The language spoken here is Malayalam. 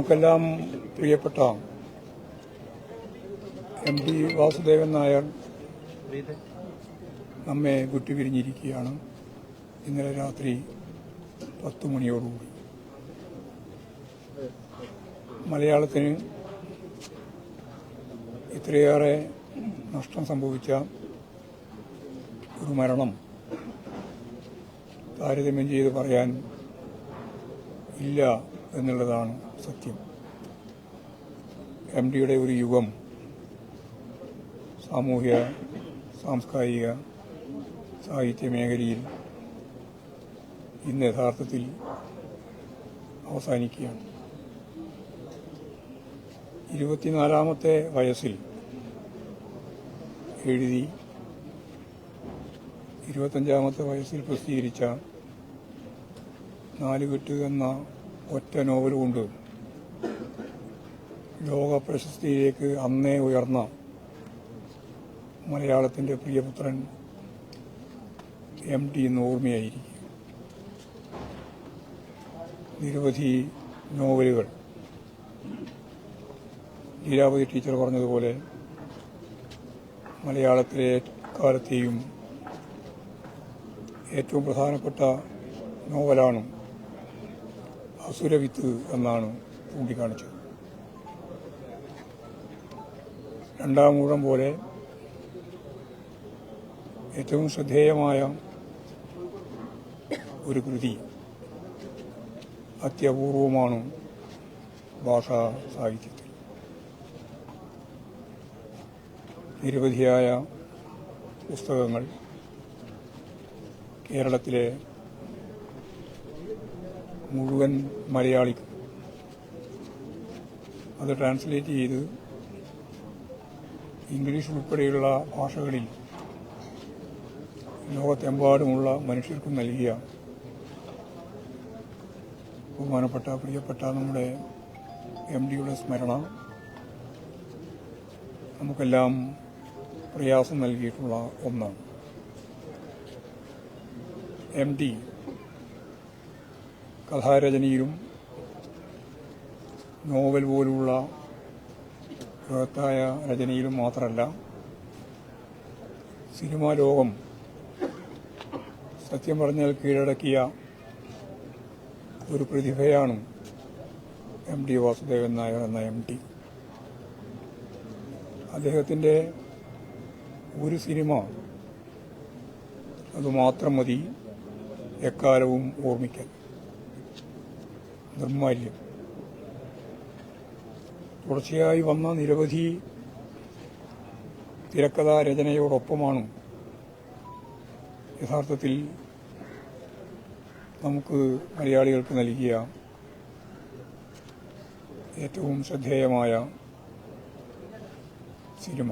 നമുക്കെല്ലാം പ്രിയപ്പെട്ട എം ടി വാസുദേവൻ നായർ നമ്മെ വിട്ടുപിരിഞ്ഞിരിക്കുകയാണ് ഇന്നലെ രാത്രി പത്തു മണിയോടുകൂടി. മലയാളത്തിന് ഇത്രയേറെ നഷ്ടം സംഭവിച്ച ഒരു മരണം താരതമ്യം ചെയ്ത് പറയാൻ ഇല്ല എന്നുള്ളതാണ് സത്യം. എം ഡിയുടെ ഒരു യുഗം. സാമൂഹ്യ സാംസ്കാരിക സാഹിത്യ മേഖലയിൽ ഇന്ന് യഥാർത്ഥത്തിൽ അവസാനിക്കുകയാണ്. ഇരുപത്തിനാലാമത്തെ വയസ്സിൽ എഴുതി ഇരുപത്തഞ്ചാമത്തെ വയസ്സിൽ പ്രസിദ്ധീകരിച്ച നാലുകെട്ട് എന്ന ഒറ്റ നോവൽ കൊണ്ട് ലോക പ്രശസ്തിയിലേക്ക് അന്നേ ഉയർന്ന മലയാളത്തിന്റെ പ്രിയപുത്രൻ എം ടി എന്ന് ഓർമ്മയായിരിക്കും നിരവധി നോവലുകൾ. ലീലാവതി ടീച്ചർ പറഞ്ഞതുപോലെ മലയാളത്തിലെ കാലത്തെയും ഏറ്റവും പ്രധാനപ്പെട്ട നോവലാണ് അസുരവിത്ത് എന്നാണ് ചൂണ്ടിക്കാണിച്ചത് രണ്ടാം ഊഴം പോലെ ഏറ്റവും ശ്രദ്ധേയമായ ഒരു കൃതി അത്യപൂർവമാണ് ഭാഷാ സാഹിത്യത്തിൽ. നിരവധിയായ പുസ്തകങ്ങൾ കേരളത്തിലെ മുഴുവൻ മലയാളിക്കും അത് ട്രാൻസ്ലേറ്റ് ചെയ്ത് ഇംഗ്ലീഷ് ഉൾപ്പെടെയുള്ള ഭാഷകളിൽ ലോകത്തെമ്പാടുമുള്ള മനുഷ്യർക്കും നൽകിയ ബഹുമാനപ്പെട്ട പ്രിയപ്പെട്ട നമ്മുടെ എം ഡിയുടെ സ്മരണ. നമുക്കെല്ലാം പ്രയാസം നൽകിയിട്ടുള്ള ഒന്നാണ്. എം ഡി കഥാരചനയിലും നോവൽ പോലുള്ള ബൃഹത്തായ രചനയിലും മാത്രമല്ല സിനിമാ ലോകം സത്യം പറഞ്ഞാൽ കീഴടക്കിയ ഒരു പ്രതിഭയാണ് എം ടി വാസുദേവൻ നായർ എന്ന എം ടി അദ്ദേഹത്തിന്റെ ഒരു സിനിമ അതുമാത്രം മതി എക്കാലവും ഓർമ്മിക്കാൻ. നിർമാല്യം തുടർച്ചയായി വന്ന നിരവധി തിരക്കഥാ രചനയോടൊപ്പമാണ് യഥാർത്ഥത്തിൽ നമുക്ക് മലയാളികൾക്ക് നൽകിയ ഏറ്റവും ശ്രദ്ധേയമായ സിനിമ.